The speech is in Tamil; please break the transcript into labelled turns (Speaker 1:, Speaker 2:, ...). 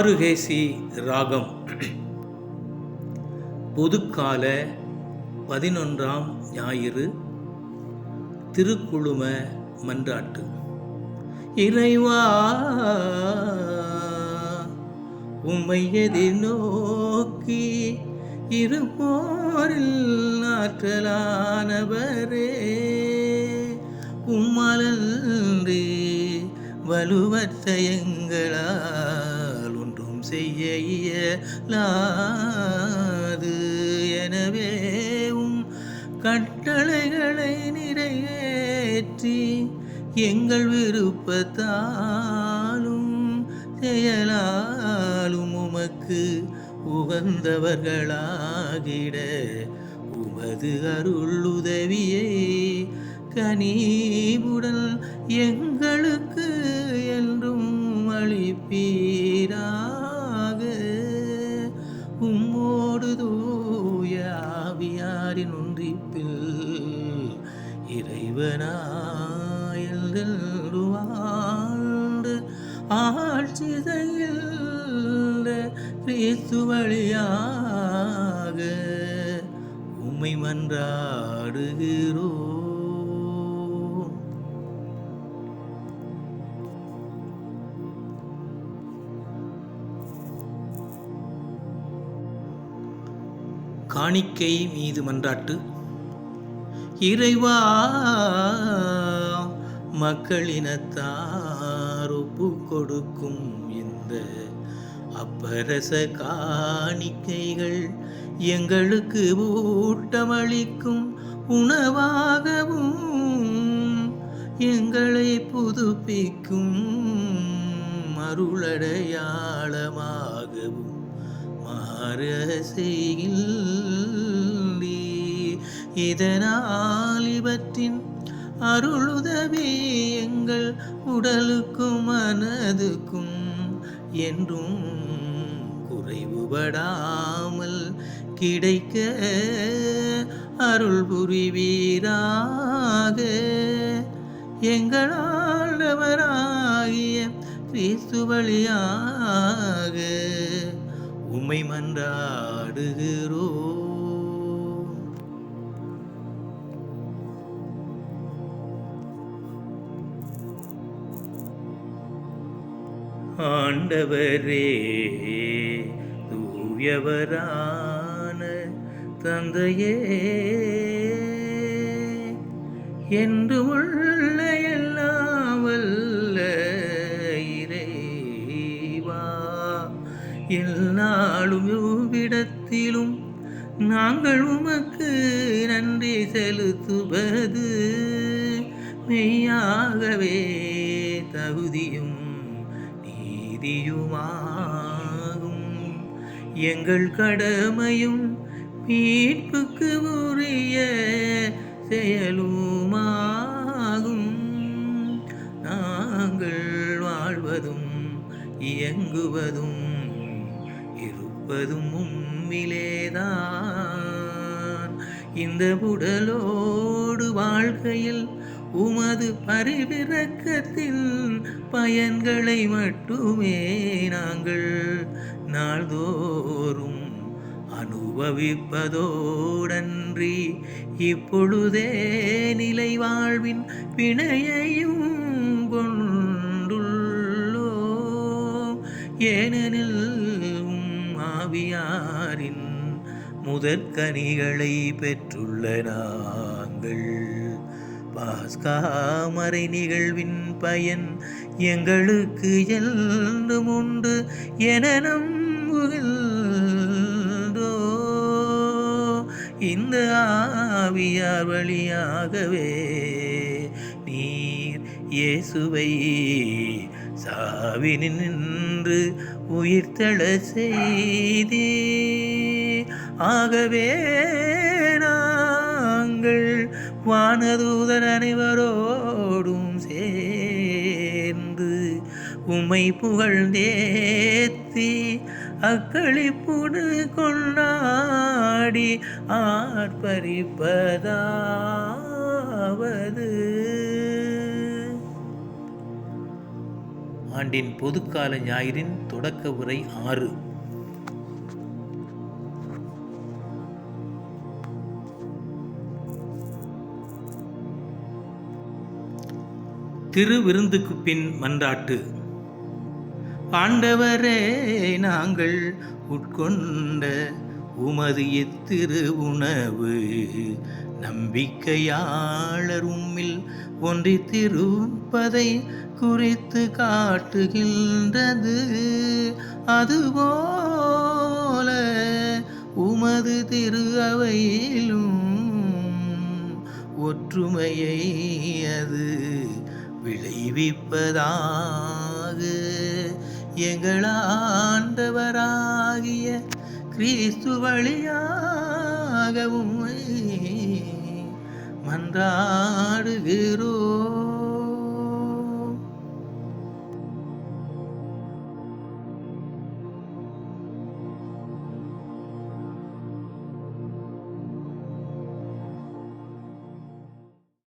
Speaker 1: மாருகேசி ராகம். பொதுக்கால பதினொன்றாம் ஞாயிறு திருக்குழும மன்றாட்டு. இறைவா உம்மை எதிர்நோக்கி இருப்போரில் ஆற்றலானவரே. உம்மலன்றி வலுவற்ற எங்களா செய்ய இயலாது எனவே உம் கட்டளைகளை நிறைவேற்றி எங்கள் விருப்பத்தாலும் செயலாலும் உமக்கு உகந்தவர்களாகிட உமது அருள் உதவியை கனிவுடன் எங்களுக்கு உம்மோடு தூய ஆவியாரின் ஒன்றிப்பில் இறைவனாயில் வாழ்ந்து ஆட்சி செய்கின்ற கிறிஸ்து வழியாக உம்மை மன்றாடுகிறோம். காணிக்கை மீது மன்றாட்டு இறைவா மக்களினத்தார் ஒப்பு கொடுக்கும் இந்த அப்பரச காணிக்கைகள் எங்களுக்கு ஊட்டமளிக்கும் உணவாகவும் எங்களை புதுப்பிக்கும் அருளடையாளமாகவும் மாற செய்கின்றீ இதனால் இவற்றின் அருளுதவி எங்கள் உடலுக்கும் மனதுக்கும் என்றும் குறைவுபடாமல் கிடைக்க அருள் புரிவீராக. எங்கள் ஆண்டவராகிய கிறிஸ்து வழியாக உம்மை மன்றாடுகிறோம். ஆண்டவரே தூயவரான தந்தையே என்று உள்ள எல்லாம் வல்ல இறைவா. எல்லாளும் இவ்விடத்திலும் நாங்கள் உமக்கு நன்றி செலுத்துவது மெய்யாகவே தகுதியும் நீதியுமாகும் எங்கள் கடமையும் மீட்புக்கு உரிய செயலுமாகும். நாங்கள் வாழ்வதும் இயங்குவதும் இருப்பதும் உம்மிலேதான். இந்த உடலோடு வாழ்க்கையில் உமது பரிவிறக்கத்தில் பயன்களை மட்டுமே நாங்கள் நாள்தோறும் அனுபவிப்பதோடன்றி இப்பொழுதே நிலை வாழ்வின் பிணையையும் கொண்டுள்ளோ ஏனெனில் உம் ஆவியாரின் முதற்கனிகளை பெற்றுள்ள நாங்கள் பாஸ்காமரை நிகழ்வின் பயன் எங்களுக்கு எல்லும் உண்டு என நம்புகின்றோ. இந்த ஆவியார் வழியாகவே நீர் இயேசுவை சாவினின்று உயிர்த்தள செய்தே ஆகவே நாங்கள் வானதூதர் அனைவரோடும் சேர்ந்து உமை புகழ்ந்தேத்தி அக்களிப்புடு கொண்டாடி ஆர்ப்பரிப்பதாவது. ஆண்டின் பொதுக்கால ஞாயிறின் தொடக்க உரை ஆறு. திருவிருந்துக்கு பின் மன்றாட்டு ஆண்டவரே நாங்கள் உட்கொண்ட உமது எத்திரு உணவு நம்பிக்கையாளர் உம்மில் ஒன்றி திருப்பதை குறித்து காட்டுகின்றது. அதுபோல உமது திரு அவையிலும் ஒற்றுமையை அது விளைவிப்பதாக எங்களாண்டவராகிய கிறிஸ்து வழியாகவும் மன்றாடுகிறோம்.